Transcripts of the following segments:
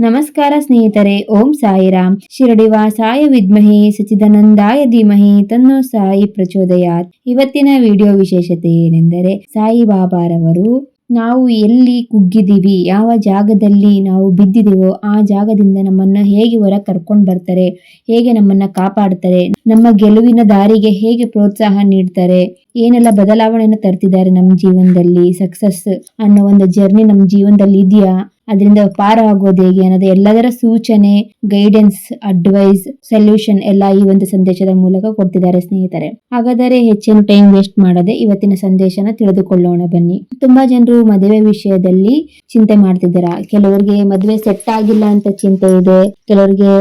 ನಮಸ್ಕಾರ ಸ್ನೇಹಿತರೆ, ಓಂ ಸಾಯಿರಾಮ್. ಶಿರಡಿವಾಸಾಯ ವಿದ್ಮಹಿ ಸಚಿದಾನಂದಾಯ ಧೀಮಹಿ ತನ್ನೋ ಸಾಯಿ ಪ್ರಚೋದಯಾತ್. ಇವತ್ತಿನ ವಿಡಿಯೋ ವಿಶೇಷತೆ ಏನೆಂದರೆ, ಸಾಯಿ ಬಾಬಾರವರು, ನಾವು ಎಲ್ಲಿ ಕುಗ್ಗಿದೀವಿ ಯಾವ ಜಾಗದಲ್ಲಿ ನಾವು ಬಿದ್ದಿದೀವೋ ಆ ಜಾಗದಿಂದ ನಮ್ಮನ್ನ ಹೇಗೆ ಹೊರ ಕರ್ಕೊಂಡು ಬರ್ತಾರೆ, ಹೇಗೆ ನಮ್ಮನ್ನ ಕಾಪಾಡ್ತಾರೆ ನಮ್ಮ ಗೆಲುವಿನ ದಾರಿಗೆ ಹೇಗೆ ಪ್ರೋತ್ಸಾಹ ನೀಡ್ತಾರೆ? ಏನೆಲ್ಲ ಬದಲಾವಣೆಯನ್ನು ತರ್ತಿದ್ದಾರೆ ನಮ್ಮ ಜೀವನದಲ್ಲಿ? ಸಕ್ಸಸ್ ಅನ್ನೋ ಒಂದು ಜರ್ನಿ ನಮ್ಮ ಜೀವನದಲ್ಲಿ ಇದೆಯಾ? ಅದರಿಂದ ಪಾರ ಆಗೋದು ಹೇಗೆ ಅನ್ನೋದು ಎಲ್ಲದರ ಸೂಚನೆ ಗೈಡೆನ್ಸ್ ಅಡ್ವೈಸ್ ಸೊಲ್ಯೂಷನ್ ಎಲ್ಲ ಈ ಒಂದು ಸಂದೇಶದ ಮೂಲಕ ಕೊಡ್ತಿದ್ದಾರೆ ಸ್ನೇಹಿತರೆ. ಹಾಗಾದರೆ ಹೆಚ್ಚಿನ ಟೈಮ್ ವೇಸ್ಟ್ ಮಾಡದೆ ಇವತ್ತಿನ ಸಂದೇಶನ ತಿಳಿದುಕೊಳ್ಳೋಣ ಬನ್ನಿ. ತುಂಬಾ ಜನರು ಮದುವೆ ವಿಷಯದಲ್ಲಿ ಚಿಂತೆ ಮಾಡ್ತಿದ್ದೀರಾ? ಕೆಲವರಿಗೆ ಮದುವೆ ಸೆಟ್ ಆಗಿಲ್ಲ ಅಂತ ಚಿಂತೆ ಇದೆ, ಕೆಲವರಿಗೆ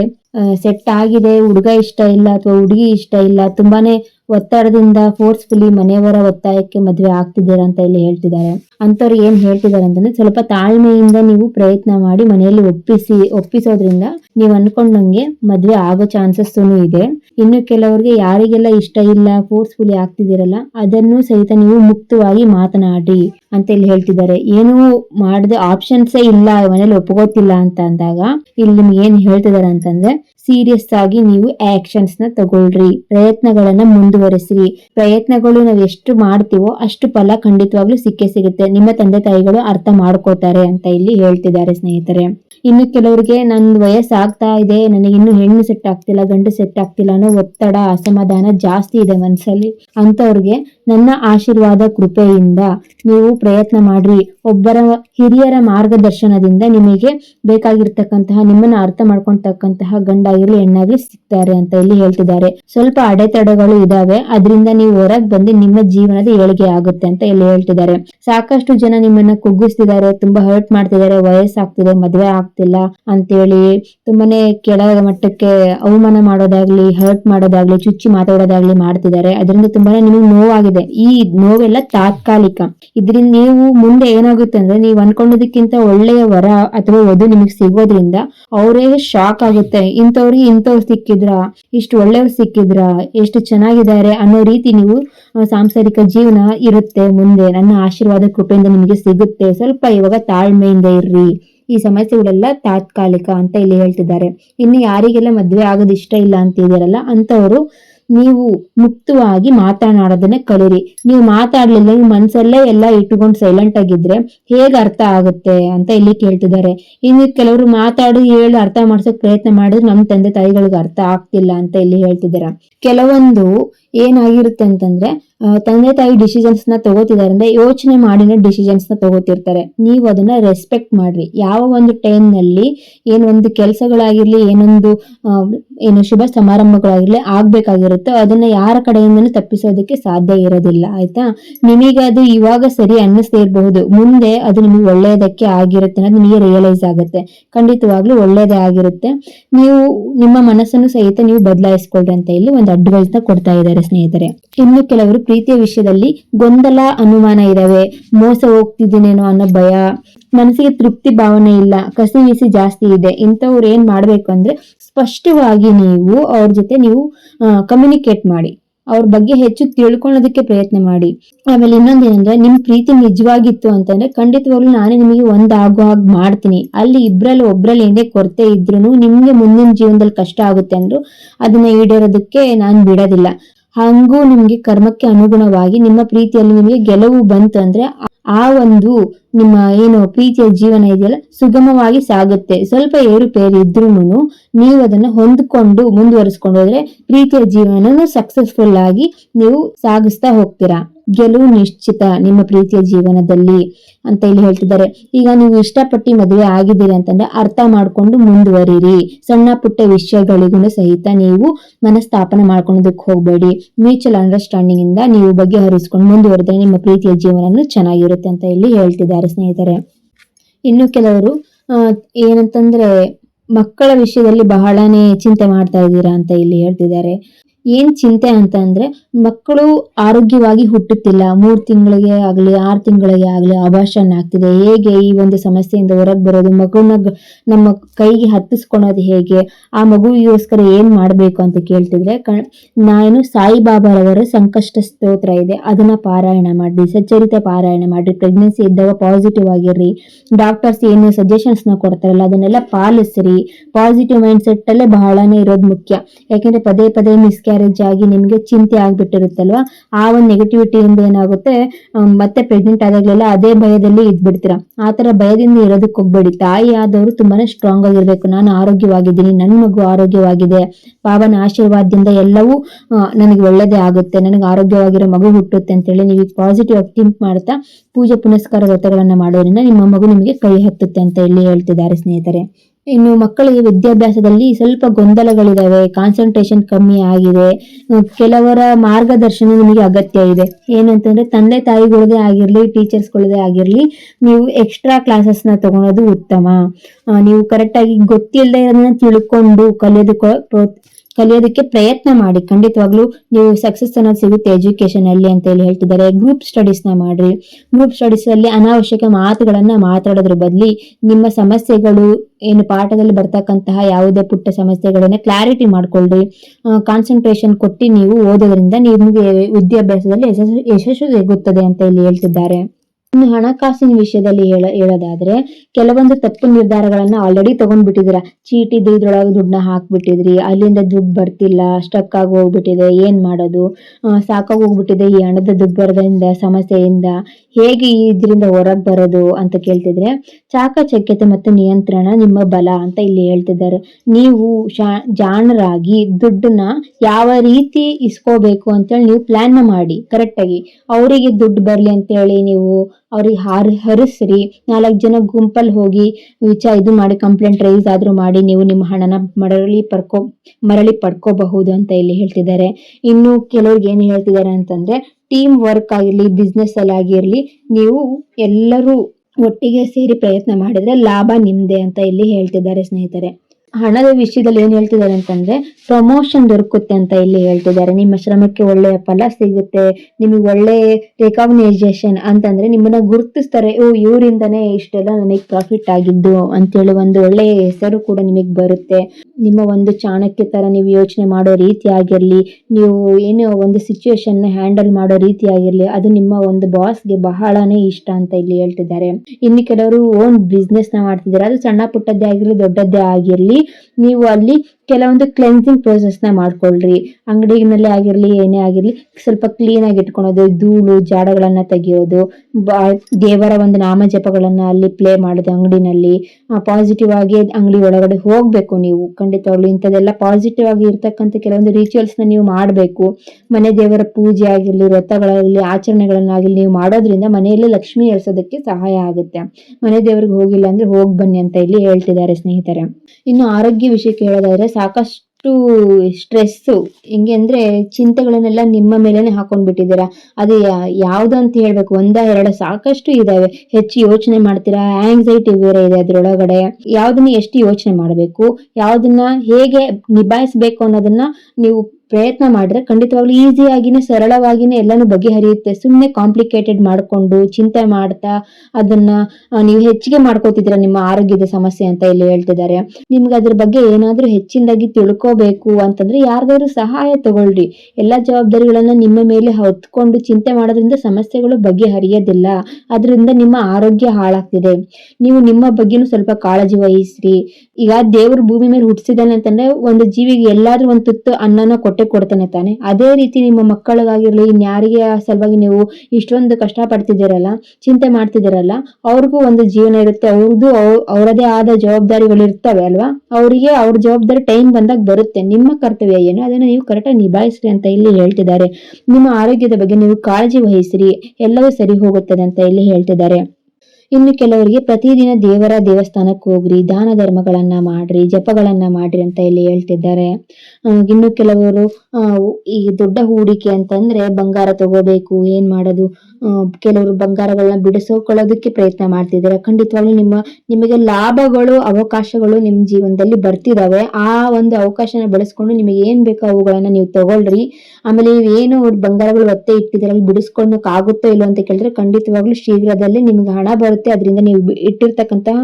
ಸೆಟ್ ಆಗಿದೆ ಹುಡುಗ ಇಷ್ಟ ಇಲ್ಲ ಅಥವಾ ಹುಡುಗಿ ಇಷ್ಟ ಇಲ್ಲ ತುಂಬಾನೇ ಒತ್ತಡದಿಂದ ಫೋರ್ಸ್ಫುಲಿ ಮನೆಯವರ ಒತ್ತಾಯಕ್ಕೆ ಮದುವೆ ಆಗ್ತಿದ್ದೀರಾ ಅಂತ ಇಲ್ಲಿ ಹೇಳ್ತಿದ್ದಾರೆ. ಅಂತವ್ರು ಏನ್ ಹೇಳ್ತಿದ್ದಾರೆ ಅಂತಂದ್ರೆ ಸ್ವಲ್ಪ ತಾಳ್ಮೆಯಿಂದ ನೀವು ಪ್ರಯತ್ನ ಮಾಡಿ ಮನೆಯಲ್ಲಿ ಒಪ್ಪಿಸಿ, ಒಪ್ಪಿಸೋದ್ರಿಂದ ನೀವು ಅನ್ಕೊಂಡಂಗೆ ಮದ್ವೆ ಆಗೋ ಚಾನ್ಸಸ್ ಇದೆ. ಇನ್ನು ಕೆಲವರಿಗೆ ಯಾರಿಗೆಲ್ಲ ಇಷ್ಟ ಇಲ್ಲ ಫೋರ್ಸ್ಫುಲಿ ಆಗ್ತಿದ್ದೀರಲ್ಲ, ಅದನ್ನು ಸಹಿತ ನೀವು ಮುಕ್ತವಾಗಿ ಮಾತನಾಡಿ ಅಂತ ಇಲ್ಲಿ ಹೇಳ್ತಿದ್ದಾರೆ. ಏನು ಮಾಡದೆ ಆಪ್ಷನ್ಸೇ ಇಲ್ಲ, ಮನೇಲಿ ಒಪ್ಕೋತಿಲ್ಲ ಅಂತ ಅಂದಾಗ ಇಲ್ಲಿ ನಿಮ್ಗೆ ಏನ್ ಹೇಳ್ತಿದ್ದಾರೆ ಅಂತಂದ್ರೆ ಸೀರಿಯಸ್ ಆಗಿ ನೀವು ಆಕ್ಷನ್ಸ್ನ ತಗೊಳ್ರಿ, ಪ್ರಯತ್ನಗಳನ್ನ ಮುಂದುವರಿಸ್ರಿ ಪ್ರಯತ್ನಗಳು ನಾವು ಎಷ್ಟು ಮಾಡ್ತೀವೋ ಅಷ್ಟು ಫಲ ಖಂಡಿತವಾಗ್ಲೂ ಸಿಕ್ಕೇ ಸಿಗುತ್ತೆ. ನಿಮ್ಮ ತಂದೆ ತಾಯಿಗಳು ಅರ್ಥ ಮಾಡ್ಕೋತಾರೆ ಅಂತ ಇಲ್ಲಿ ಹೇಳ್ತಿದ್ದಾರೆ ಸ್ನೇಹಿತರೆ. ಇನ್ನು ಕೆಲವರಿಗೆ ನನ್ ವಯಸ್ಸಾಗ್ತಾ ಇದೆ, ನನಗೆ ಇನ್ನು ಹೆಣ್ಣು ಸೆಟ್ ಆಗ್ತಿಲ್ಲ, ಗಂಡು ಸೆಟ್ ಆಗ್ತಿಲ್ಲ ಅನ್ನೋ ಒತ್ತಡ, ಅಸಮಾಧಾನ ಜಾಸ್ತಿ ಇದೆ ಮನಸ್ಸಲ್ಲಿ ಅಂತವ್ರಿಗೆ ನನ್ನ ಆಶೀರ್ವಾದ ಕೃಪೆಯಿಂದ ನೀವು ಪ್ರಯತ್ನ ಮಾಡ್ರಿ. ಒಬ್ಬರ ಹಿರಿಯರ ಮಾರ್ಗದರ್ಶನದಿಂದ ನಿಮಗೆ ಬೇಕಾಗಿರ್ತಕ್ಕಂತಹ, ನಿಮ್ಮನ್ನ ಅರ್ಥ ಮಾಡ್ಕೊಳ್ತಕ್ಕಂತಹ ಗಂಡಾಗಿರ್ಲಿ ಹೆಣ್ಣಾಗ್ಲಿ ಸಿಗ್ತಾರೆ ಅಂತ ಇಲ್ಲಿ ಹೇಳ್ತಿದ್ದಾರೆ. ಸ್ವಲ್ಪ ಅಡೆತಡೆಗಳು ಇದಾವೆ, ಅದರಿಂದ ನೀವು ಹೊರಗ್ ಬಂದು ನಿಮ್ಮ ಜೀವನದ ಏಳಿಗೆ ಆಗುತ್ತೆ ಅಂತ ಇಲ್ಲಿ ಹೇಳ್ತಿದ್ದಾರೆ. ಸಾಕಷ್ಟು ಜನ ನಿಮ್ಮನ್ನ ಕುಗ್ಗಿಸ್ತಿದ್ದಾರೆ, ತುಂಬಾ ಹರ್ಟ್ ಮಾಡ್ತಿದ್ದಾರೆ, ವಯಸ್ಸಾಗ್ತಿದೆ, ಮದ್ವೆ ಆಗ್ತಿಲ್ಲ ಅಂತೇಳಿ ತುಂಬಾನೇ ಕೆಳ ಮಟ್ಟಕ್ಕೆ ಅವಮಾನ ಮಾಡೋದಾಗ್ಲಿ ಹರ್ಟ್ ಮಾಡೋದಾಗ್ಲಿ, ಚುಚ್ಚಿ ಮಾತಾಡೋದಾಗ್ಲಿ ಮಾಡ್ತಿದ್ದಾರೆ. ಅದರಿಂದ ತುಂಬಾನೇ ನಿಮಗೆ ನೋವಾಗಿದೆ. ಈ ನೋವೆಲ್ಲ ತಾತ್ಕಾಲಿಕ. ಇದರಿಂದ ನೀವು ಮುಂದೆ ಏನಾಗುತ್ತೆ ಅಂದ್ರೆ ನೀವು ಅನ್ಕೊಂಡಿದ್ದಕ್ಕಿಂತ ಒಳ್ಳೆಯ ವರ ಅಥವಾ ವಧು ನಿಮಗೆ ಸಿಗೋದ್ರಿಂದ ಅವರೇ ಶಾಕ್ ಆಗುತ್ತೆ. ಇಂಥವ್ರಿಗೆ ಇಂಥವ್ರು ಸಿಕ್ಕಿದ್ರ? ಇಷ್ಟು ಒಳ್ಳೆಯವ್ರು ಸಿಕ್ಕಿದ್ರ? ಎಷ್ಟು ಚೆನ್ನಾಗಿದ್ದಾರೆ ಅನ್ನೋ ರೀತಿ ನೀವು ಸಾಂಸಾರಿಕ ಜೀವನ ಇರುತ್ತೆ ಮುಂದೆ. ನನ್ನ ಆಶೀರ್ವಾದ, ಕೃಪೆಯಿಂದ ನಿಮಗೆ ಸಿಗುತ್ತೆ. ಸ್ವಲ್ಪ ಇವಾಗ ತಾಳ್ಮೆಯಿಂದ ಇರ್ರಿ. ಈ ಸಮಸ್ಯೆಗಳೆಲ್ಲ ತಾತ್ಕಾಲಿಕ ಅಂತ ಇಲ್ಲಿ ಹೇಳ್ತಿದ್ದಾರೆ. ಇನ್ನು ಯಾರಿಗೆಲ್ಲ ಮದ್ವೆ ಆಗೋದು ಇಷ್ಟ ಇಲ್ಲ ಅಂತ ಇದಾರಲ್ಲ ಅಂತವರು ನೀವು ಮುಕ್ತವಾಗಿ ಮಾತನಾಡೋದನ್ನ ಕಲಿರಿ ನೀವು ಮಾತಾಡ್ಲಿಲ್ಲ ನೀವು ಮನ್ಸಲ್ಲೇ ಎಲ್ಲ ಇಟ್ಟುಕೊಂಡು ಸೈಲೆಂಟ್ ಆಗಿದ್ರೆ ಹೇಗ್ ಅರ್ಥ ಆಗುತ್ತೆ ಅಂತ ಇಲ್ಲಿ ಕೇಳ್ತಿದ್ದಾರೆ. ಇನ್ನು ಕೆಲವರು ಮಾತಾಡಿ ಹೇಳಿ ಅರ್ಥ ಮಾಡ್ಸೋಕ್ ಪ್ರಯತ್ನ ಮಾಡಿದ್ರೆ ನಮ್ ತಂದೆ ತಾಯಿಗಳಿಗೆ ಅರ್ಥ ಆಗ್ತಿಲ್ಲ ಅಂತ ಇಲ್ಲಿ ಹೇಳ್ತಿದ್ದಾರೆ. ಕೆಲವೊಂದು ಏನಾಗಿರುತ್ತೆ ಅಂತಂದ್ರೆ ತಂದೆ ತಾಯಿ ಡಿಸಿಷನ್ಸ್ನ ತಗೋತಿದ್ದಾರೆ ಅಂದ್ರೆ ಯೋಚನೆ ಮಾಡಿನೇ ಡಿಸಿಷನ್ಸ್ನ ತಗೋತಿರ್ತಾರೆ. ನೀವು ಅದನ್ನ ರೆಸ್ಪೆಕ್ಟ್ ಮಾಡ್ರಿ. ಯಾವ ಒಂದು ಟೈಮ್ನಲ್ಲಿ ಏನೊಂದು ಕೆಲಸಗಳಾಗಿರ್ಲಿ, ಏನೊಂದು ಏನು ಶುಭ ಸಮಾರಂಭಗಳಾಗಿರ್ಲಿ ಆಗ್ಬೇಕಾಗಿರುತ್ತೋ, ಅದನ್ನ ಯಾರ ಕಡೆಯಿಂದನೂ ತಪ್ಪಿಸೋದಕ್ಕೆ ಸಾಧ್ಯ ಇರೋದಿಲ್ಲ, ಆಯ್ತಾ? ನಿಮಗೆ ಅದು ಇವಾಗ ಸರಿ ಅನ್ನಿಸ್ತಾ ಇರಬಹುದು. ಮುಂದೆ ಅದು ನಿಮಗೆ ಒಳ್ಳೆಯದಕ್ಕೆ ಆಗಿರುತ್ತೆ ಅನ್ನೋದು ನಿಮಗೆ ರಿಯಲೈಸ್ ಆಗುತ್ತೆ. ಖಂಡಿತವಾಗ್ಲೂ ಒಳ್ಳೇದೇ ಆಗಿರುತ್ತೆ. ನೀವು ನಿಮ್ಮ ಮನಸ್ಸನ್ನು ಸಹಿತ ನೀವು ಬದಲಾಯಿಸ್ಕೊಳ್ರಿ ಅಂತ ಇಲ್ಲಿ ಒಂದು ಅಡ್ವೈಸ್ನ ಕೊಡ್ತಾ ಇದ್ದಾರೆ ಸ್ನೇಹಿತರೆ, ಇನ್ನು ಕೆಲವರು ಪ್ರೀತಿಯ ವಿಷಯದಲ್ಲಿ ಗೊಂದಲ, ಅನುಮಾನ ಇದಾವೆ ಮೋಸ ಹೋಗ್ತಿದ್ದೀನೇನೋ ಅನ್ನೋ ಭಯ. ಮನಸ್ಸಿಗೆ ತೃಪ್ತಿ ಭಾವನೆ ಇಲ್ಲ. ಕಸಿ ವಿಸಿ ಜಾಸ್ತಿ ಇದೆ. ಇಂಥವ್ರು ಏನ್ ಮಾಡ್ಬೇಕು ಅಂದ್ರೆ, ಸ್ಪಷ್ಟವಾಗಿ ನೀವು ಅವ್ರ ಜೊತೆ ನೀವು ಕಮ್ಯುನಿಕೇಟ್ ಮಾಡಿ. ಅವ್ರ ಬಗ್ಗೆ ಹೆಚ್ಚು ತಿಳ್ಕೊಳ್ಳೋದಕ್ಕೆ ಪ್ರಯತ್ನ ಮಾಡಿ. ಆಮೇಲೆ ಇನ್ನೊಂದೇನಂದ್ರೆ ನಿಮ್ ಪ್ರೀತಿ ನಿಜವಾಗಿತ್ತು ಅಂತಂದ್ರೆ, ಖಂಡಿತವಾಗ್ಲೂ ನಾನೇ ನಿಮಗೆ ಒಂದ್ ಆಗೋ ಹಾಗೆ ಮಾಡ್ತೀನಿ. ಅಲ್ಲಿ ಇಬ್ರಲ್ಲಿ ಒಬ್ರಲ್ಲಿ ಏನೇ ಕೊರತೆ ಇದ್ರು ನಿಮ್ಗೆ ಮುಂದಿನ ಜೀವನದಲ್ಲಿ ಕಷ್ಟ ಆಗುತ್ತೆ ಅಂದ್ರು, ಅದನ್ನ ಈಡೇರೋದಕ್ಕೆ ನಾನ್ ಬಿಡೋದಿಲ್ಲ. ಹಂಗೂ ನಿಮ್ಗೆ ಕರ್ಮಕ್ಕೆ ಅನುಗುಣವಾಗಿ ನಿಮ್ಮ ಪ್ರೀತಿಯಲ್ಲಿ ನಿಮಗೆ ಗೆಲುವು ಬಂತು ಅಂದ್ರೆ ಆ ಒಂದು ನಿಮ್ಮ ಏನು ಪ್ರೀತಿಯ ಜೀವನ ಇದೆಯಲ್ಲ, ಸುಗಮವಾಗಿ ಸಾಗುತ್ತೆ. ಸ್ವಲ್ಪ ಏರುಪೇರು ಇದ್ರೂ ನೀವು ಅದನ್ನ ಹೊಂದ್ಕೊಂಡು ಮುಂದುವರಿಸ್ಕೊಂಡು ಹೋದ್ರೆ ಪ್ರೀತಿಯ ಜೀವನ ಸಕ್ಸಸ್ಫುಲ್ ಆಗಿ ನೀವು ಸಾಗಿಸ್ತಾ ಹೋಗ್ತೀರಾ. ಗೆಲುವು ನಿಶ್ಚಿತ ನಿಮ್ಮ ಪ್ರೀತಿಯ ಜೀವನದಲ್ಲಿ ಅಂತ ಇಲ್ಲಿ ಹೇಳ್ತಿದ್ದಾರೆ. ಈಗ ನೀವು ಇಷ್ಟಪಟ್ಟು ಮದುವೆ ಆಗಿದ್ದೀರಿ ಅಂತಂದ್ರೆ ಅರ್ಥ ಮಾಡ್ಕೊಂಡು ಮುಂದುವರಿರಿ. ಸಣ್ಣ ಪುಟ್ಟ ವಿಷಯಗಳಿಗೂ ಸಹಿತ ನೀವು ಮನಸ್ಥಾಪನೆ ಮಾಡ್ಕೊಳೋದಕ್ಕೆ ಹೋಗಬೇಡಿ. ಮ್ಯೂಚುವಲ್ ಅಂಡರ್ಸ್ಟ್ಯಾಂಡಿಂಗ್ ಇಂದ ನೀವು ಬಗ್ಗೆ ಹರಿಸ್ಕೊಂಡು ಮುಂದುವರೆದ್ರೆ ನಿಮ್ಮ ಪ್ರೀತಿಯ ಜೀವನ ಚೆನ್ನಾಗಿರುತ್ತೆ ಅಂತ ಇಲ್ಲಿ ಹೇಳ್ತಿದ್ದಾರೆ ಸ್ನೇಹಿತರೆ. ಇನ್ನು ಕೆಲವರು ಏನಂತಂದ್ರೆ ಮಕ್ಕಳ ವಿಷಯದಲ್ಲಿ ಬಹಳನೇ ಚಿಂತೆ ಮಾಡ್ತಾ ಇದ್ದೀರಾ ಅಂತ ಇಲ್ಲಿ ಹೇಳ್ತಿದ್ದಾರೆ. ಏನ್ ಚಿಂತೆ ಅಂತ ಅಂದ್ರೆ ಮಕ್ಕಳು ಆರೋಗ್ಯವಾಗಿ ಹುಟ್ಟುತ್ತಿಲ್ಲ. ಮೂರ್ ತಿಂಗಳಿಗೆ ಆಗ್ಲಿ, ಆರ್ ತಿಂಗಳಿಗೆ ಆಗ್ಲಿ ಅಭಾಷಣ ಆಗ್ತಿದೆ. ಹೇಗೆ ಈ ಒಂದು ಸಮಸ್ಯೆಯಿಂದ ಹೊರಗೆ ಬರೋದು? ಮಗುನ ನಮ್ಮ ಕೈಗೆ ಹತ್ತಿಸ್ಕೊಳೋದು ಹೇಗೆ? ಆ ಮಗುವಿಗೋಸ್ಕರ ಏನ್ ಮಾಡ್ಬೇಕು ಅಂತ ಕೇಳ್ತಿದ್ರೆ, ಕ- ನಾನು ಸಾಯಿಬಾಬಾರವರ ಸಂಕಷ್ಟ ಸ್ತೋತ್ರ ಇದೆ. ಅದನ್ನ ಪಾರಾಯಣ ಮಾಡಿ ಸಚ್ಚರಿತ ಪಾರಾಯಣ ಮಾಡಿ ಪ್ರೆಗ್ನೆನ್ಸಿ ಇದ್ದಾಗ ಪಾಸಿಟಿವ್ ಆಗಿರ್ರಿ. ಡಾಕ್ಟರ್ಸ್ ಏನು ಸಜೆಷನ್ಸ್ನ ಕೊಡ್ತಾರಲ್ಲ, ಅದನ್ನೆಲ್ಲ ಪಾಲಿಸ್ರಿ. ಪಾಸಿಟಿವ್ ಮೈಂಡ್ ಸೆಟ್ ಅಲ್ಲೇ ಬಹಳನೇ ಇರೋದು ಮುಖ್ಯ. ಯಾಕೆಂದ್ರೆ ಪದೇ ಪದೇ ಮಿಸ್ಕ್ಯಾರೇಜ್ ಆಗಿ ನಿಮ್ಗೆ ಚಿಂತೆ ಆಗ್ಬಿಟ್ಟಿರುತ್ತಲ್ವಾ? ಆ ಒಂದು ನೆಗೆಟಿವಿಟಿಯಿಂದ ಏನಾಗುತ್ತೆ ಮತ್ತೆ ಪ್ರೆಗ್ನೆಂಟ್ ಆದಾಗಲೆಲ್ಲ ಅದೇ ಭಯದಲ್ಲಿ ಇದ್ಬಿಡ್ತೀರಾ? ಆ ತರ ಭಯದಿಂದ ಇರೋದಕ್ಕೆ ಹೋಗ್ಬೇಡಿ. ತಾಯಿ ಆದವರು ತುಂಬಾನೇ ಸ್ಟ್ರಾಂಗ್ ಆಗಿರ್ಬೇಕು. ನಾನು ಆರೋಗ್ಯವಾಗಿದ್ದೀನಿ ನನ್ನ ಮಗು ಆರೋಗ್ಯವಾಗಿದೆ. ಪಾವನ ಆಶೀರ್ವಾದದಿಂದ ಎಲ್ಲವೂ ನನಗೆ ಒಳ್ಳೇದೇ ಆಗುತ್ತೆ. ನನಗೆ ಆರೋಗ್ಯವಾಗಿರೋ ಮಗು ಹುಟ್ಟುತ್ತೆ ಅಂತೇಳಿ ನೀವು ಪಾಸಿಟಿವ್ ಆಗಿ ಥಿಂಕ್ ಮಾಡ್ತಾ, ಪೂಜೆ ಪುನಸ್ಕಾರ ವ್ರತಗಳನ್ನ ಮಾಡೋದ್ರಿಂದ ನಿಮ್ಮ ಮಗು ನಿಮಗೆ ಕೈ ಹತ್ತುತ್ತೆ ಅಂತ ಇಲ್ಲಿ ಹೇಳ್ತಿದ್ದಾರೆ ಸ್ನೇಹಿತರೆ. ಇನ್ನು ಮಕ್ಕಳಿಗೆ ವಿದ್ಯಾಭ್ಯಾಸದಲ್ಲಿ ಸ್ವಲ್ಪ ಗೊಂದಲಗಳಿದಾವೆ. ಕಾನ್ಸಂಟ್ರೇಷನ್ ಕಮ್ಮಿ ಆಗಿದೆ. ಕೆಲವರ ಮಾರ್ಗದರ್ಶನ ನಿಮಗೆ ಅಗತ್ಯ ಇದೆ. ಏನಂತಂದ್ರೆ ತಂದೆ ತಾಯಿಗಳದೇ ಆಗಿರ್ಲಿ ಟೀಚರ್ಸ್ಗಳದೇ ಆಗಿರ್ಲಿ, ನೀವು ಎಕ್ಸ್ಟ್ರಾ ಕ್ಲಾಸಸ್ನ ತಗೊಳೋದು ಉತ್ತಮ. ನೀವು ಕರೆಕ್ಟ್ ಆಗಿ ಗೊತ್ತಿಲ್ಲದೆ ಇರೋದನ್ನ ತಿಳ್ಕೊಂಡು ಕಲಿಯೋದಕ್ಕೆ ಕಲಿಯೋದಕ್ಕೆ ಪ್ರಯತ್ನ ಮಾಡಿ. ಖಂಡಿತವಾಗ್ಲೂ ನೀವು ಸಕ್ಸಸ್ ಅನ್ನೋದು ಸಿಗುತ್ತೆ ಎಜುಕೇಶನ್ ಅಲ್ಲಿ ಅಂತ ಹೇಳಿ ಹೇಳ್ತಿದ್ದಾರೆ. ಗ್ರೂಪ್ ಸ್ಟಡೀಸ್ನ ಮಾಡ್ರಿ. ಗ್ರೂಪ್ ಸ್ಟಡೀಸ್ ಅಲ್ಲಿ ಅನಾವಶ್ಯಕ ಮಾತುಗಳನ್ನ ಮಾತಾಡೋದ್ರ ಬದಲಿ ನಿಮ್ಮ ಸಮಸ್ಯೆಗಳು ಏನು ಪಾಠದಲ್ಲಿ ಬರ್ತಕ್ಕಂತಹ ಯಾವುದೇ ಪುಟ್ಟ ಸಮಸ್ಯೆಗಳನ್ನ ಕ್ಲಾರಿಟಿ ಮಾಡ್ಕೊಳ್ರಿ. ಕಾನ್ಸಂಟ್ರೇಷನ್ ಕೊಟ್ಟು ನೀವು ಓದೋದ್ರಿಂದ ನಿಮಗೆ ವಿದ್ಯಾಭ್ಯಾಸದಲ್ಲಿ ಯಶಸ್ಸು ಯಶಸ್ಸು ಸಿಗುತ್ತದೆ ಅಂತ ಇಲ್ಲಿ ಹೇಳ್ತಿದ್ದಾರೆ. ಇನ್ನು ಹಣಕಾಸಿನ ವಿಷಯದಲ್ಲಿ ಹೇಳ, ಹೇಳೋದಾದ್ರೆ ಕೆಲವೊಂದು ತಪ್ಪು ನಿರ್ಧಾರಗಳನ್ನ ಆಲ್ರೆಡಿ ತಗೊಂಡ್ಬಿಟ್ಟಿದ್ದೀರಾ. ಚೀಟಿ ಇದ್ರೊಳಗೆ ದುಡ್ಡನ್ನ ಹಾಕ್ಬಿಟ್ಟಿದ್ರಿ, ಅಲ್ಲಿಂದ ದುಡ್ಡು ಬರ್ತಿಲ್ಲ ಸ್ಟಕ್ ಆಗಿ ಹೋಗ್ಬಿಟ್ಟಿದೆ, ಏನ್ ಮಾಡೋದು? ಸಾಕಾಗಿ ಹೋಗ್ಬಿಟ್ಟಿದೆ ಈ ಹಣದ ದುರ್ಬರದಿಂದ ಸಮಸ್ಯೆಯಿಂದ. ಹೇಗೆ ಇದರಿಂದ ಹೊರಗೆ ಬರೋದು ಅಂತ ಕೇಳ್ತಿದ್ರೆ, ಚಾಕಚಕ್ಯತೆ ಮತ್ತು ನಿಯಂತ್ರಣ ನಿಮ್ಮ ಬಲ ಅಂತ ಇಲ್ಲಿ ಹೇಳ್ತಿದ್ದಾರೆ. ನೀವು ಶಾ- ಜಾಣರಾಗಿ ದುಡ್ಡನ್ನ ಯಾವ ರೀತಿ ಇಸ್ಕೋಬೇಕು ಅಂತೇಳಿ ನೀವು ಪ್ಲಾನ್ ಮಾಡಿ ಕರೆಕ್ಟಾಗಿ ಅವರಿಗೆ ದುಡ್ಡು ಬರ್ಲಿ ಅಂತೇಳಿ ನೀವು ಅವ್ರಿಗೆ ಹಾರ್, ಹರಿಸ್ರಿ, ನಾಲ್ಕು ಜನ ಗುಂಪಲ್ಲಿ ಹೋಗಿ ವಿಚಾರ ಇದು ಮಾಡಿ ಕಂಪ್ಲೇಂಟ್ ರೈಸ್ ಆದ್ರೂ ಮಾಡಿ ನೀವು ನಿಮ್ಮ ಹಣನ ಮರಳಿ ಪಡ್ಕೊ, ಮರಳಿ ಪಡ್ಕೋಬಹುದು ಅಂತ ಇಲ್ಲಿ ಹೇಳ್ತಿದ್ದಾರೆ. ಇನ್ನು ಕೆಲವ್ರಿಗೆ ಏನು ಹೇಳ್ತಿದ್ದಾರೆ ಅಂತಂದ್ರೆ ಟೀಮ್ ವರ್ಕ್ ಆಗಿರ್ಲಿ ಬಿಸ್ನೆಸ್ ಅಲ್ಲಿ ಆಗಿರ್ಲಿ, ನೀವು ಎಲ್ಲರೂ ಒಟ್ಟಿಗೆ ಸೇರಿ ಪ್ರಯತ್ನ ಮಾಡಿದ್ರೆ ಲಾಭ ನಿಮ್ದೆ ಅಂತ ಇಲ್ಲಿ ಹೇಳ್ತಿದ್ದಾರೆ ಸ್ನೇಹಿತರೆ. ಹಣದ ವಿಷಯದಲ್ಲಿ ಏನ್ ಹೇಳ್ತಿದ್ದಾರೆ ಅಂತಂದ್ರೆ ಪ್ರಮೋಷನ್ ದೊರಕುತ್ತೆ ಅಂತ ಇಲ್ಲಿ ಹೇಳ್ತಿದ್ದಾರೆ. ನಿಮ್ಮ ಶ್ರಮಕ್ಕೆ ಒಳ್ಳೆಯ ಫಲ ಸಿಗುತ್ತೆ. ನಿಮಗೆ ಒಳ್ಳೆ ರೆಕಾಗ್ನೈಸೇಷನ್ ಅಂತಂದ್ರೆ ನಿಮ್ಮನ್ನ ಗುರುತಿಸ್ತಾರೆ. ಓ, ಇವರಿಂದನೇ ಇಷ್ಟೆಲ್ಲ ನನಗೆ ಪ್ರಾಫಿಟ್ ಆಗಿದ್ದು ಅಂತೇಳಿ ಒಂದು ಒಳ್ಳೆಯ ಹೆಸರು ಕೂಡ ನಿಮಗೆ ಬರುತ್ತೆ. ನಿಮ್ಮ ಒಂದು ಚಾಣಕ್ಯ ತರ ನೀವು ಯೋಚನೆ ಮಾಡೋ ರೀತಿ ಆಗಿರ್ಲಿ, ನೀವು ಏನೋ ಒಂದು ಸಿಚುವೇಶನ್ನ ಹ್ಯಾಂಡಲ್ ಮಾಡೋ ರೀತಿ ಆಗಿರ್ಲಿ, ಅದು ನಿಮ್ಮ ಒಂದು ಬಾಸ್ಗೆ ಬಹಳನೇ ಇಷ್ಟ ಅಂತ ಇಲ್ಲಿ ಹೇಳ್ತಿದ್ದಾರೆ. ಇನ್ನು ಕೆಲವರು ಓನ್ ಬಿಸ್ನೆಸ್ನ ಮಾಡ್ತಿದ್ದಾರೆ. ಅದು ಸಣ್ಣ ಪುಟ್ಟದ್ದೇ ಆಗಿರ್ಲಿ, ದೊಡ್ಡದ್ದೇ ಆಗಿರ್ಲಿ ನೀವು ಅಲ್ಲಿ ಕೆಲವೊಂದು ಕ್ಲೆನ್ಸಿಂಗ್ ಪ್ರೋಸೆಸ್ನ ಮಾಡ್ಕೊಳ್ರಿ. ಅಂಗಡಿನಲ್ಲಿ ಆಗಿರ್ಲಿ, ಏನೇ ಆಗಿರ್ಲಿ, ಸ್ವಲ್ಪ ಕ್ಲೀನ್ ಆಗಿ ಇಟ್ಕೊಳೋದು, ಧೂಳು, ಜಾಡಗಳನ್ನ ತೆಗೆಯೋದು ದೇವರ ಒಂದು ನಾಮಜಪಗಳನ್ನ ಅಲ್ಲಿ ಪ್ಲೇ ಮಾಡೋದು ಅಂಗಡಿನಲ್ಲಿ. ಪಾಸಿಟಿವ್ ಆಗಿ ಅಂಗಡಿ ಒಳಗಡೆ ಹೋಗ್ಬೇಕು ನೀವು. ಖಂಡಿತವಾಗ್ಲು ಇಂಥದ್ದೆಲ್ಲ ಪಾಸಿಟಿವ್ ಆಗಿ ಇರ್ತಕ್ಕಂಥ ಕೆಲವೊಂದು ರಿಚುವಲ್ಸ್ನ ನೀವು ಮಾಡಬೇಕು. ಮನೆ ದೇವರ ಪೂಜೆ ಆಗಿರ್ಲಿ, ವ್ರತಗಳಲ್ಲಿ ಆಚರಣೆಗಳನ್ನಾಗಿರ್ಲಿ ನೀವು ಮಾಡೋದ್ರಿಂದ ಮನೆಯಲ್ಲಿ ಲಕ್ಷ್ಮಿ ಎಳ್ಸೋದಕ್ಕೆ ಸಹಾಯ ಆಗುತ್ತೆ. ಮನೆ ದೇವರಿಗೆ ಹೋಗಿಲ್ಲ ಅಂದ್ರೆ ಹೋಗ್ ಬನ್ನಿ ಅಂತ ಇಲ್ಲಿ ಹೇಳ್ತಿದ್ದಾರೆ ಸ್ನೇಹಿತರೆ. ಇನ್ನು ಆರೋಗ್ಯ ವಿಷಯಕ್ಕೆ ಹೇಳೋದಾದ್ರೆ ಸಾಕಷ್ಟು ಸ್ಟ್ರೆಸ್ಸು. ಹೆಂಗೆ ಅಂದ್ರೆ ಚಿಂತೆಗಳನ್ನೆಲ್ಲ ನಿಮ್ಮ ಮೇಲೆನೆ ಹಾಕೊಂಡ್ಬಿಟ್ಟಿದ್ದೀರಾ? ಅದು ಅಂತ ಹೇಳ್ಬೇಕು? ಒಂದ ಎರಡ ಸಾಕಷ್ಟು ಇದಾವೆ. ಹೆಚ್ಚು ಯೋಚನೆ ಮಾಡ್ತೀರಾ? ಆಂಗ್ಸೈಟಿ ಬೇರೆ ಇದೆ ಅದ್ರೊಳಗಡೆ. ಯಾವ್ದನ್ನ ಎಷ್ಟು ಯೋಚನೆ ಮಾಡಬೇಕು? ಯಾವ್ದನ್ನ ಹೇಗೆ ನಿಭಾಯಿಸ್ಬೇಕು ಅನ್ನೋದನ್ನ ನೀವು ಪ್ರಯತ್ನ ಮಾಡಿದ್ರೆ ಖಂಡಿತವಾಗ್ಲೂ ಈಸಿಯಾಗಿನೇ ಸರಳವಾಗಿನೇ ಎಲ್ಲಾನು ಬಗೆಹರಿಯುತ್ತೆ. ಸುಮ್ಮನೆ ಕಾಂಪ್ಲಿಕೇಟೆಡ್ ಮಾಡ್ಕೊಂಡು, ಚಿಂತೆ ಮಾಡ್ತಾ, ಅದನ್ನ ನೀವು ಹೆಚ್ಚಿಗೆ ಮಾಡ್ಕೋತಿದ್ದೀರಾ ನಿಮ್ಮ ಆರೋಗ್ಯದ ಸಮಸ್ಯೆ ಅಂತ ಇಲ್ಲಿ ಹೇಳ್ತಿದ್ದಾರೆ. ನಿಮ್ಗೆ ಅದ್ರ ಬಗ್ಗೆ ಏನಾದ್ರೂ ಹೆಚ್ಚಿನದಾಗಿ ತಿಳ್ಕೋಬೇಕು ಅಂತಂದ್ರೆ ಯಾರ್ದಾದ್ರು ಸಹಾಯ ತಗೊಳ್ರಿ. ಎಲ್ಲಾ ಜವಾಬ್ದಾರಿಗಳನ್ನ ನಿಮ್ಮ ಮೇಲೆ ಹೊತ್ಕೊಂಡು ಚಿಂತೆ ಮಾಡೋದ್ರಿಂದ ಸಮಸ್ಯೆಗಳು ಬಗೆಹರಿಯೋದಿಲ್ಲ. ಅದರಿಂದ ನಿಮ್ಮ ಆರೋಗ್ಯ ಹಾಳಾಗ್ತಿದೆ. ನೀವು ನಿಮ್ಮ ಬಗ್ಗೆನೂ ಸ್ವಲ್ಪ ಕಾಳಜಿ ವಹಿಸ್ರಿ. ಈಗ ದೇವ್ರ ಭೂಮಿ ಮೇಲೆ ಹುಟ್ಟಿಸಿದಾನೆ ಅಂತಂದ್ರೆ ಒಂದು ಜೀವಿಗೆ ಎಲ್ಲಾದ್ರೂ ಒಂದು ತುತ್ತು ಅನ್ನನ ಕೊಟ್ಟೆ ಕೊಡ್ತಾನೆ ತಾನೆ. ಅದೇ ರೀತಿ ನಿಮ್ಮ ಮಕ್ಕಳಿಗಾಗಿರ್ಲಿ ಇನ್ಯಾರಿಗೆ ಸಲುವಾಗಿ ನೀವು ಇಷ್ಟೊಂದು ಕಷ್ಟ ಪಡ್ತಿದ್ದೀರಲ್ಲ, ಚಿಂತೆ ಮಾಡ್ತಿದ್ದೀರಲ್ಲ, ಅವ್ರಿಗೂ ಒಂದು ಜೀವನ ಇರುತ್ತೆ. ಅವ್ರದ್ದು ಅವರದೇ ಆದ ಜವಾಬ್ದಾರಿಗಳು ಇರ್ತವೆ ಅಲ್ವಾ? ಅವರಿಗೆ ಅವ್ರ ಜವಾಬ್ದಾರಿ ಟೈಮ್ ಬಂದಾಗ ಬರುತ್ತೆ. ನಿಮ್ಮ ಕರ್ತವ್ಯ ಏನು? ಅದನ್ನ ನೀವು ಕರೆಕ್ಟಾಗಿ ನಿಭಾಯಿಸ್ರಿ ಅಂತ ಇಲ್ಲಿ ಹೇಳ್ತಿದ್ದಾರೆ. ನಿಮ್ಮ ಆರೋಗ್ಯದ ಬಗ್ಗೆ ನೀವು ಕಾಳಜಿ ವಹಿಸ್ರಿ. ಎಲ್ಲವೂ ಸರಿ ಹೋಗುತ್ತದೆ ಅಂತ ಇಲ್ಲಿ ಹೇಳ್ತಿದ್ದಾರೆ. ಇನ್ನು ಕೆಲವರಿಗೆ ಪ್ರತಿದಿನ ದೇವರ ದೇವಸ್ಥಾನಕ್ಕೆ ಹೋಗ್ರಿ, ದಾನ ಧರ್ಮಗಳನ್ನ ಮಾಡ್ರಿ, ಜಪಗಳನ್ನ ಮಾಡ್ರಿ ಅಂತ ಇಲ್ಲಿ ಹೇಳ್ತಿದ್ದಾರೆ. ಇನ್ನು ಕೆಲವರು ಈ ದೊಡ್ಡ ಹೂಡಿಕೆ ಅಂತಂದ್ರೆ ಬಂಗಾರ ತಗೋಬೇಕು, ಏನ್ ಮಾಡೋದು? ಕೆಲವರು ಬಂಗಾರಗಳನ್ನ ಬಿಡಿಸ್ಕೊಳ್ಳೋದಕ್ಕೆ ಪ್ರಯತ್ನ ಮಾಡ್ತಿದ್ದಾರೆ. ಖಂಡಿತವಾಗ್ಲೂ ನಿಮ್ಮ, ನಿಮಗೆ ಲಾಭಗಳು, ಅವಕಾಶಗಳು ನಿಮ್ಮ ಜೀವನದಲ್ಲಿ ಬರ್ತಿದಾವೆ. ಆ ಒಂದು ಅವಕಾಶನ ಬಳಸ್ಕೊಂಡು ನಿಮಗೆ ಏನ್ ಬೇಕೋ ಅವುಗಳನ್ನ ನೀವು ತಗೊಳ್ರಿ. ಆಮೇಲೆ ನೀವು ಏನು ಬಂಗಾರಗಳು ಒತ್ತೆ ಇಟ್ಟಿದ್ದೀರಲ್ಲ ಬಿಡಿಸ್ಕೊಳಕ್ ಆಗುತ್ತೋ ಇಲ್ಲೋ ಅಂತ ಕೇಳಿದ್ರೆ ಖಂಡಿತವಾಗ್ಲೂ ಶೀಘ್ರದಲ್ಲಿ ನಿಮ್ಗೆ ಹಣ ಬರುತ್ತೆ. ಅದರಿಂದ ನೀವು ಇಟ್ಟಿರ್ತಕ್ಕಂತಹ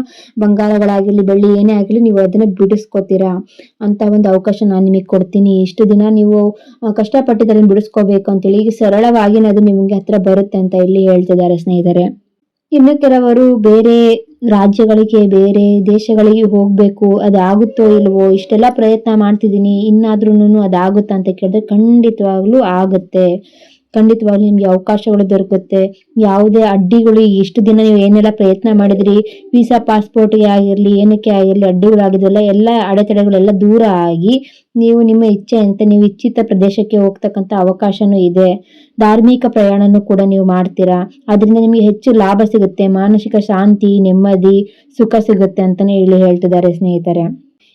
ಬಂಗಾರಗಳಾಗಿರ್ಲಿ ಬೆಳ್ಳಿ ಏನೇ ಆಗಿರ್ಲಿ ನೀವು ಅದನ್ನ ಬಿಡಿಸ್ಕೊತೀರಾ ಅಂತ ಒಂದು ಅವಕಾಶ ನಾನು ನಿಮಗೆ ಕೊಡ್ತೀನಿ. ಇಷ್ಟು ದಿನ ನೀವು ಆ, ಕಷ್ಟಪಟ್ಟು ಅದನ್ನ ಬಿಡಿಸ್ಕೋಬೇಕು ಅಂತೇಳಿ ಈಗ ಸರಳವಾಗಿ ಅದು ನಿಮಗೆ ಹತ್ರ ಬರುತ್ತೆ ಅಂತ ಇಲ್ಲಿ ಹೇಳ್ತಿದ್ದಾರೆ ಸ್ನೇಹಿತರೆ. ಇನ್ನು ಕೆಲವರು ಬೇರೆ ರಾಜ್ಯಗಳಿಗೆ ಬೇರೆ ದೇಶಗಳಿಗೆ ಹೋಗ್ಬೇಕು ಅದಾಗುತ್ತೋ ಇಲ್ವೋ ಇಷ್ಟೆಲ್ಲ ಪ್ರಯತ್ನ ಮಾಡ್ತಿದ್ದೀನಿ ಇನ್ನಾದ್ರೂ ಅದಾಗುತ್ತಾ ಅಂತ ಕೇಳಿದ್ರೆ ಖಂಡಿತವಾಗ್ಲೂ ಆಗುತ್ತೆ. ಖಂಡಿತವಾಗ್ಲೂ ನಿಮ್ಗೆ ಅವಕಾಶಗಳು ದೊರಕುತ್ತೆ. ಯಾವುದೇ ಅಡ್ಡಿಗಳು ಎಷ್ಟು ದಿನ ನೀವು ಏನೆಲ್ಲ ಪ್ರಯತ್ನ ಮಾಡಿದ್ರಿ? ವೀಸಾ ಪಾಸ್ಪೋರ್ಟ್ಗೆ ಆಗಿರಲಿ, ಏನಕ್ಕೆ ಆಗಿರಲಿ ಅಡ್ಡಿಗಳಾಗಿದ್ವಲ್ಲ ಎಲ್ಲ ಅಡೆತಡೆಗಳೆಲ್ಲ ದೂರ ಆಗಿ ನೀವು ನಿಮ್ಮ ಇಚ್ಛೆ ಅಂತ ನೀವು ಇಚ್ಛಿತ ಪ್ರದೇಶಕ್ಕೆ ಹೋಗ್ತಕ್ಕಂಥ ಅವಕಾಶನೂ ಇದೆ. ಧಾರ್ಮಿಕ ಪ್ರಯಾಣನೂ ಕೂಡ ನೀವು ಮಾಡ್ತೀರಾ? ಅದರಿಂದ ನಿಮಗೆ ಹೆಚ್ಚು ಲಾಭ ಸಿಗುತ್ತೆ, ಮಾನಸಿಕ ಶಾಂತಿ, ನೆಮ್ಮದಿ, ಸುಖ ಸಿಗುತ್ತೆ ಅಂತಾನೆ ಹೇಳಿ ಹೇಳ್ತಿದ್ದಾರೆ ಸ್ನೇಹಿತರೆ.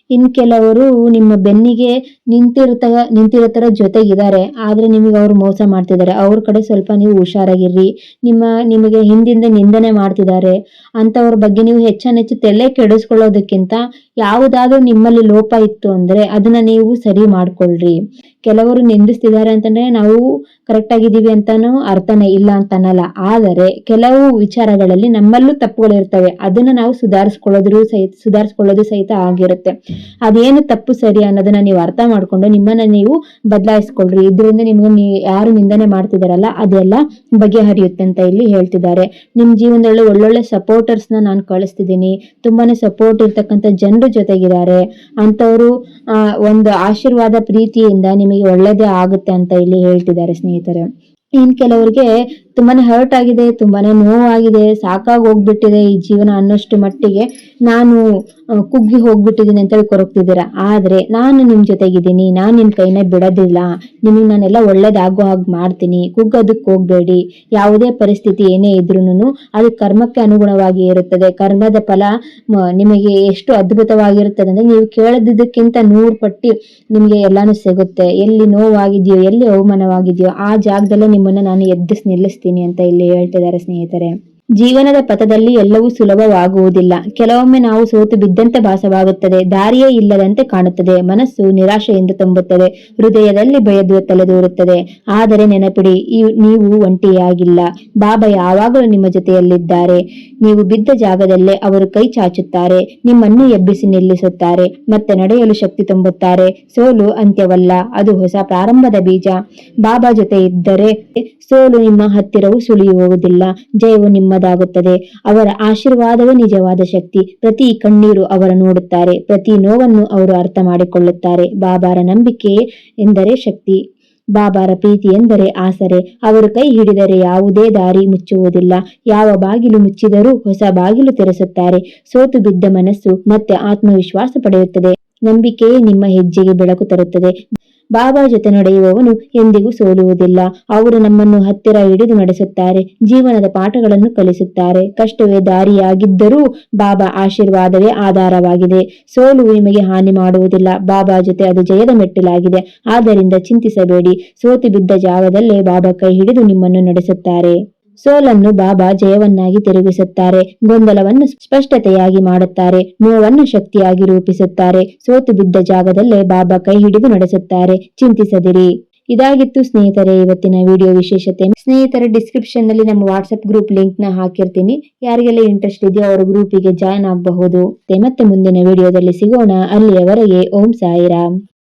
ಇನ್ ಕೆಲವರು ನಿಮ್ಮ ಬೆನ್ನಿಗೆ ನಿಂತಿರ್ತ ನಿಂತಿರೋ ಜೊತೆಗಿದ್ದಾರೆ. ಆದ್ರೆ ನಿಮಗೆ ಅವ್ರು ಮೋಸ ಮಾಡ್ತಿದ್ದಾರೆ. ಅವ್ರ ಕಡೆ ಸ್ವಲ್ಪ ನೀವು ಹುಷಾರಾಗಿರ್ರಿ. ನಿಮ್ಮ, ನಿಮಗೆ ಹಿಂದಿಂದ ನಿಂದನೆ ಮಾಡ್ತಿದ್ದಾರೆ. ಅಂತವ್ರ ಬಗ್ಗೆ ನೀವು ಹೆಚ್ಚಾನೆಚ್ಚು ತಲೆ ಕೆಡಿಸ್ಕೊಳ್ಳೋದಕ್ಕಿಂತ ಯಾವುದಾದ್ರೂ ನಿಮ್ಮಲ್ಲಿ ಲೋಪ ಇತ್ತು ಅಂದ್ರೆ ಅದನ್ನ ನೀವು ಸರಿ ಮಾಡ್ಕೊಳ್ರಿ. ಕೆಲವರು ನಿಂದಿಸ್ತಿದ್ದಾರೆ ಅಂತಂದ್ರೆ ನಾವು ಕರೆಕ್ಟ್ ಆಗಿದ್ದೀವಿ ಅಂತಾನು ಅರ್ಥನೇ ಇಲ್ಲ ಅಂತನಲ್ಲ. ಆದರೆ ಕೆಲವು ವಿಚಾರಗಳಲ್ಲಿ ನಮ್ಮಲ್ಲೂ ತಪ್ಪುಗಳಿರ್ತವೆ ಅದನ್ನ ನಾವು ಸುಧಾರಿಸ್ಕೊಳ್ಳೋದ್ರು ಸಹಿತ, ಸುಧಾರಿಸ್ಕೊಳ್ಳೋದು ಸಹಿತ ಆಗಿರುತ್ತೆ. ಅದೇನು ತಪ್ಪು ಸರಿ ಅನ್ನೋದನ್ನ ನೀವು ಅರ್ಥ ಮಾಡ್ಕೊಂಡು ನಿಮ್ಮನ್ನ ನೀವು ಬದಲಾಯಿಸ್ಕೊಳ್ರಿ. ಇದರಿಂದ ನಿಮ್ಗೆ ಯಾರು ನಿಂದನೆ ಮಾಡ್ತಿದಾರಲ್ಲ, ಅದೆಲ್ಲ ಬಗೆಹರಿಯುತ್ತೆ ಅಂತ ಇಲ್ಲಿ ಹೇಳ್ತಿದ್ದಾರೆ. ನಿಮ್ ಜೀವನದಲ್ಲಿ ಒಳ್ಳೊಳ್ಳೆ ಸಪೋರ್ಟರ್ಸ್ನ ನಾನು ಕಳಿಸ್ತಿದ್ದೀನಿ. ತುಂಬಾನೇ ಸಪೋರ್ಟ್ ಇರ್ತಕ್ಕಂಥ ಜನರು ಜೊತೆಗಿದ್ದಾರೆ. ಅಂತವರು ಒಂದು ಆಶೀರ್ವಾದ ಪ್ರೀತಿಯಿಂದ ನಿಮಗೆ ಒಳ್ಳೇದೇ ಆಗುತ್ತೆ ಅಂತ ಇಲ್ಲಿ ಹೇಳ್ತಿದ್ದಾರೆ ಸ್ನೇಹಿತರೆ. ಇನ್ ಕೆಲವರಿಗೆ ತುಂಬಾನೇ ಹರ್ಟ್ ಆಗಿದೆ, ತುಂಬಾನೇ ನೋವಾಗಿದೆ, ಸಾಕಾಗಿ ಹೋಗ್ಬಿಟ್ಟಿದೆ ಈ ಜೀವನ ಅನ್ನೋಷ್ಟು ಮಟ್ಟಿಗೆ. ನಾನು ಕುಗ್ಗಿ ಹೋಗ್ಬಿಟ್ಟಿದ್ದೀನಿ ಅಂತೇಳಿ ಕೊರಗ್ತಿದ್ದೀರಾ ಆದ್ರೆ ನಾನು ನಿಮ್ ಜೊತೆಗಿದ್ದೀನಿ, ನಾನು ನಿಮ್ ಕೈನ ಬಿಡೋದಿಲ್ಲ. ನಿಮಗೆ ನಾನೆಲ್ಲ ಒಳ್ಳೇದಾಗೋ ಹಾಗೆ ಮಾಡ್ತೀನಿ. ಕುಗ್ಗೋದಕ್ಕೆ ಹೋಗ್ಬೇಡಿ. ಯಾವುದೇ ಪರಿಸ್ಥಿತಿ ಏನೇ ಇದ್ರೂನು ಅದು ಕರ್ಮಕ್ಕೆ ಅನುಗುಣವಾಗಿ ಇರುತ್ತದೆ. ಕರ್ಮದ ಫಲ ನಿಮಗೆ ಎಷ್ಟು ಅದ್ಭುತವಾಗಿರುತ್ತದೆ ಅಂದ್ರೆ ನೀವು ಕೇಳದಿದ್ದಕ್ಕಿಂತ ನೂರು ಪಟ್ಟಿ ನಿಮಗೆ ಎಲ್ಲಾನು ಸಿಗುತ್ತೆ. ಎಲ್ಲಿ ನೋವಾಗಿದೆಯೋ, ಎಲ್ಲಿ ಅವಮಾನವಾಗಿದೆಯೋ, ಆ ಜಾಗದಲ್ಲೇ ನಿಮ್ಮನ್ನ ನಾನು ಎದ್ದಿಸಿ ನಿಲ್ಲಿಸ್ತೀನಿ. ಅಂತ ಇಲ್ಲಿ ಹೇಳ್ತಿದ್ದಾರೆ ಸ್ನೇಹಿತರೆ. ಜೀವನದ ಪಥದಲ್ಲಿ ಎಲ್ಲವೂ ಸುಲಭವಾಗುವುದಿಲ್ಲ. ಕೆಲವೊಮ್ಮೆ ನಾವು ಸೋತು ಬಿದ್ದಂತೆ ಭಾಸವಾಗುತ್ತದೆ. ದಾರಿಯೇ ಇಲ್ಲದಂತೆ ಕಾಣುತ್ತದೆ. ಮನಸ್ಸು ನಿರಾಶೆಯಿಂದ ತುಂಬುತ್ತದೆ. ಹೃದಯದಲ್ಲಿ ಭಯದ ತಲೆದೂರುತ್ತದೆ. ಆದರೆ ನೆನಪಿಡಿ ನೀವು ಒಂಟಿಯಾಗಿಲ್ಲ. ಬಾಬಾ ಯಾವಾಗಲೂ ನಿಮ್ಮ ಜೊತೆಯಲ್ಲಿದ್ದಾರೆ. ನೀವು ಬಿದ್ದ ಜಾಗದಲ್ಲೇ ಅವರು ಕೈ ಚಾಚುತ್ತಾರೆ. ನಿಮ್ಮನ್ನು ಎಬ್ಬಿಸಿ ನಿಲ್ಲಿಸುತ್ತಾರೆ. ಮತ್ತೆ ನಡೆಯಲು ಶಕ್ತಿ ತುಂಬುತ್ತಾರೆ. ಸೋಲು ಅಂತ್ಯವಲ್ಲ, ಅದು ಹೊಸ ಪ್ರಾರಂಭದ ಬೀಜ. ಬಾಬಾ ಜೊತೆ ಇದ್ದರೆ ಸೋಲು ನಿಮ್ಮ ಹತ್ತಿರವೂ ಸುಳಿಯುವುದಿಲ್ಲ. ಜಯವು ನಿಮ್ಮದಾಗುತ್ತದೆ ಅವರ ಆಶೀರ್ವಾದವೇ ನಿಜವಾದ ಶಕ್ತಿ. ಪ್ರತಿ ಕಣ್ಣೀರು ಅವರ ನೋಡುತ್ತಾರೆ. ಪ್ರತಿ ನೋವನ್ನು ಅವರು ಅರ್ಥ ಮಾಡಿಕೊಳ್ಳುತ್ತಾರೆ ಬಾಬಾರ ನಂಬಿಕೆ ಎಂದರೆ ಶಕ್ತಿ. ಬಾಬಾರ ಪ್ರೀತಿ ಎಂದರೆ ಆಸರೆ. ಅವರು ಕೈ ಹಿಡಿದರೆ ಯಾವುದೇ ದಾರಿ ಮುಚ್ಚುವುದಿಲ್ಲ. ಯಾವ ಬಾಗಿಲು ಮುಚ್ಚಿದರೂ ಹೊಸ ಬಾಗಿಲು ತೆರೆಸುತ್ತಾರೆ. ಸೋತು ಬಿದ್ದ ಮನಸ್ಸು ಮತ್ತೆ ಆತ್ಮವಿಶ್ವಾಸ ಪಡೆಯುತ್ತದೆ. ನಂಬಿಕೆಯೇ ನಿಮ್ಮ ಹೆಜ್ಜೆಗೆ ಬೆಳಕು ತರುತ್ತದೆ. ಬಾಬಾ ಜೊತೆ ನಡೆಯುವವನು ಎಂದಿಗೂ ಸೋಲುವುದಿಲ್ಲ. ಅವರು ನಮ್ಮನ್ನು ಹತ್ತಿರ ಹಿಡಿದು ನಡೆಸುತ್ತಾರೆ, ಜೀವನದ ಪಾಠಗಳನ್ನು ಕಲಿಸುತ್ತಾರೆ. ಕಷ್ಟವೇ ದಾರಿಯಾಗಿದ್ದರೂ ಬಾಬಾ ಆಶೀರ್ವಾದವೇ ಆಧಾರವಾಗಿದೆ. ಸೋಲು ನಿಮಗೆ ಹಾನಿ ಮಾಡುವುದಿಲ್ಲ. ಬಾಬಾ ಜೊತೆ ಅದು ಜಯದ ಮೆಟ್ಟಿಲಾಗಿದೆ. ಆದ್ದರಿಂದ ಚಿಂತಿಸಬೇಡಿ. ಸೋತು ಬಿದ್ದ ಜಾಗದಲ್ಲೇ ಬಾಬಾ ಕೈ ಹಿಡಿದು ನಿಮ್ಮನ್ನು ನಡೆಸುತ್ತಾರೆ. ಸೋಲನ್ನು ಬಾಬಾ ಜಯವನ್ನಾಗಿ ತಿರುಗಿಸುತ್ತಾರೆ, ಗೊಂದಲವನ್ನು ಸ್ಪಷ್ಟತೆಯಾಗಿ ಮಾಡುತ್ತಾರೆ, ನೋವನ್ನು ಶಕ್ತಿಯಾಗಿ ರೂಪಿಸುತ್ತಾರೆ, ಸೋತು ಬಿದ್ದ ಜಾಗದಲ್ಲೇ ಬಾಬಾ ಕೈ ಹಿಡಿದು ನಡೆಸುತ್ತಾರೆ. ಚಿಂತಿಸದಿರಿ. ಇದಾಗಿತ್ತು ಸ್ನೇಹಿತರೆ, ಇವತ್ತಿನ ವಿಡಿಯೋ ವಿಶೇಷತೆ. ಸ್ನೇಹಿತರ ಡಿಸ್ಕ್ರಿಪ್ಷನ್ನಲ್ಲಿ ನಮ್ಮ ವಾಟ್ಸ್ಆಪ್ ಗ್ರೂಪ್ ಲಿಂಕ್ನ ಹಾಕಿರ್ತೀನಿ. ಯಾರಿಗೆಲ್ಲ ಇಂಟ್ರೆಸ್ಟ್ ಇದೆಯೋ ಅವರ ಗ್ರೂಪಿಗೆ ಜಾಯ್ನ್ ಆಗಬಹುದು. ಮತ್ತೆ ಮುಂದಿನ ವಿಡಿಯೋದಲ್ಲಿ ಸಿಗೋಣ. ಅಲ್ಲಿಯವರೆಗೆ ಓಂ ಸಾಯಿರಾಮ್.